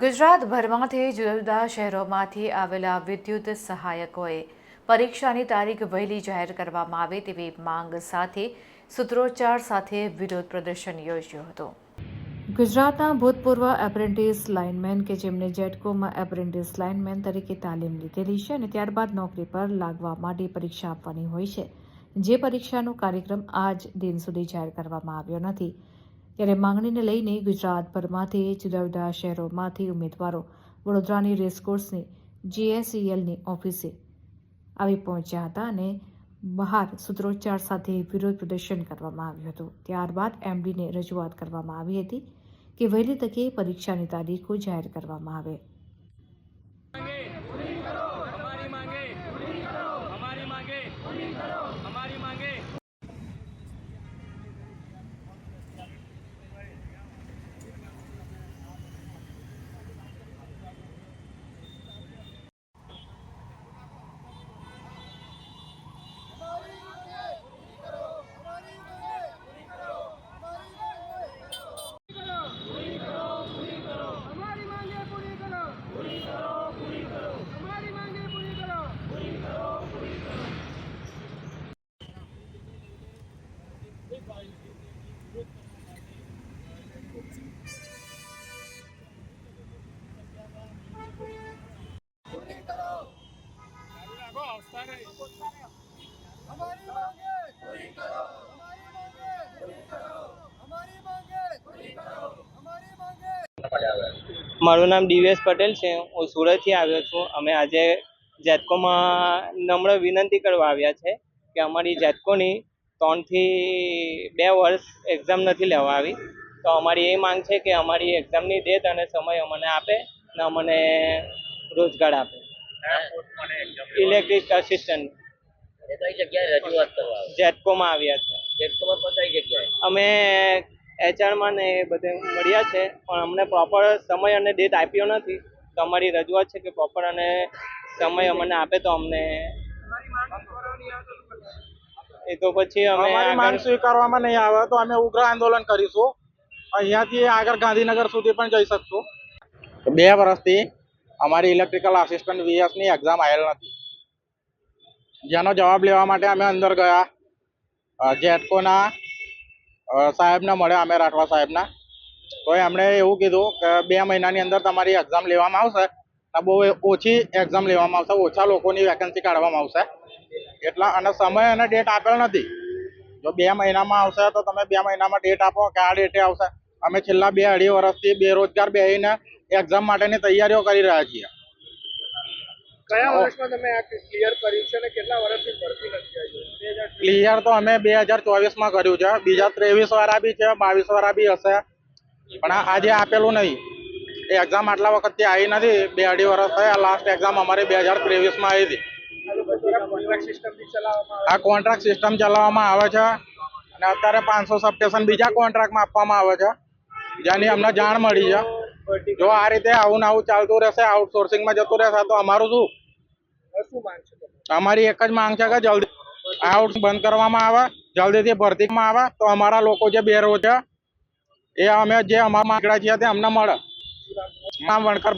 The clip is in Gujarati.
ગુજરાતભરમાંથી જુદા જુદા શહેરોમાંથી આવેલા વિદ્યુત સહાયકોએ પરીક્ષાની તારીખ વહેલી જાહેર કરવામાં આવે તેવી માંગ સાથે સૂત્રોચ્ચાર સાથે વિરોધ પ્રદર્શન યોજ્યું હતું. ગુજરાતના ભૂતપૂર્વ એપ્રેન્ટિસ લાઇનમેન કે જેમણે જેટકોમાં એપ્રેન્ટિસ લાઇનમેન તરીકે તાલીમ લીધેલી છે અને ત્યારબાદ નોકરી પર લાગવા માટે પરીક્ષા આપવાની હોય છે. જે પરીક્ષાનો કાર્યક્રમ આજ દિન સુધી જાહેર કરવામાં આવ્યો નથી. ત્યારે માંગણીને લઈને ગુજરાતભરમાંથી જુદા જુદા શહેરોમાંથી ઉમેદવારો વડોદરાની રેસકોર્સની જીએસઈએલની ઓફિસે આવી પહોંચ્યા હતા અને બહાર સૂત્રોચ્ચાર સાથે વિરોધ પ્રદર્શન કરવામાં આવ્યું હતું. ત્યારબાદ એમડીને રજૂઆત કરવામાં આવી હતી કે વહેલી તકે પરીક્ષાની તારીખો જાહેર કરવામાં આવે. हमारी मांगे पूरी करो हमारी मांगे पूरी करो हमारी मांगे पूरी करो हमारी मांगे મારું નામ દિવેશ પટેલ છે હું સુરતથી આવ્યો છું અમે આજે જેટકોમાં નમ્ર વિનંતી કરવા આવ્યા છે કે અમારી જેટકોની ત્રણથી બે વર્ષ એક્ઝામ નથી લેવા આવી તો અમારી એ માંગ છે કે અમારી એક્ઝામની ડેટ અને સમય અમને આપે ને અમને રોજગાર આપે ઇલેક્ટ્રિક આસિસ્ટન્ટ એ કઈ જગ્યાએ રજૂઆત કરવા આવે. જેટકોમાં આવ્યા છે. અમે એચઆરમાં ને એ બધે મળ્યા છે પણ અમને પ્રોપર સમય અને ડેટ આપ્યો નથી. તો અમારી રજૂઆત છે કે પ્રોપર અને સમય અમને આપે તો અમને એ તો પછી અમે અમારી માંગ સ્વીકારવામાં નહીં આવે તો અમે ઉગ્ર આંદોલન કરીશું. અહીંયાથી આગળ ગાંધીનગર સુધી પણ જઈ શકશું. બે વર્ષથી અમારી ઇલેક્ટ્રિકલ આસિસ્ટન્ટ વીએસની એક્ઝામ આવેલ નથી. જેનો જવાબ લેવા માટે અમે અંદર ગયા. જેટકોના સાહેબને મળ્યા અમે, રાઠવા સાહેબના. તો એમણે એવું કીધું કે બે મહિનાની અંદર તમારી એક્ઝામ લેવામાં આવશે બહુ ઓછી એક્ઝામ લેવામાં આવશે, ઓછા લોકોની વેકેન્સી કાઢવામાં આવશે. એટલા, અને સમય અને ડેટ આપેલ નથી. જો બે મહિનામાં આવશે તો તમે બે મહિનામાં ડેટ આપો કે આ ડેટે આવશે. અમે છેલ્લા બે અઢી વર્ષથી બેરોજગાર બેહીને એક્ઝામ માટેની તૈયારીઓ કરી રહ્યા છીએ. કયા વર્ષમાં તમે આ ક્લિયર કર્યું છે અને કેટલા વર્ષથી ભરતી નથી ક્લિયર તો અમે બે હજાર ચોવીસમાં કર્યું છે. બીજા ત્રેવીસ વાળા બી છે બાવીસ વાળા બી હશે. પણ આજે આપેલું નહીં. એ એક્ઝામ આટલા વખતથી આવી નથી. બે અઢી વર્ષ થયા. લાસ્ટ એક્ઝામ અમારી બે હજાર ત્રેવીસમાં આવી હતી. આ કોન્ટ્રાક્ટ સિસ્ટમ ચલાવવામાં આવે છે. અને અત્યારે પાંચસો સબસ્ટેશન બીજા કોન્ટ્રાક્ટમાં આપવામાં આવે છે. જેની અમને જાણ મળી છે. જો આ રીતે આવું ને આવું ચાલતું રહેશે આઉટસોર્સિંગમાં જતું રહેશે તો અમારું શું? અમારી એક જ માંગ છે કે જલ્દી આઉટ બંધ કરવામાં આવે જલ્દીથી ભરતીમાં આવે તો અમારા લોકો જે બેરો છે એ અમે જે અમારા માંગડા છીએ તે અમને મળે. નામ વણકર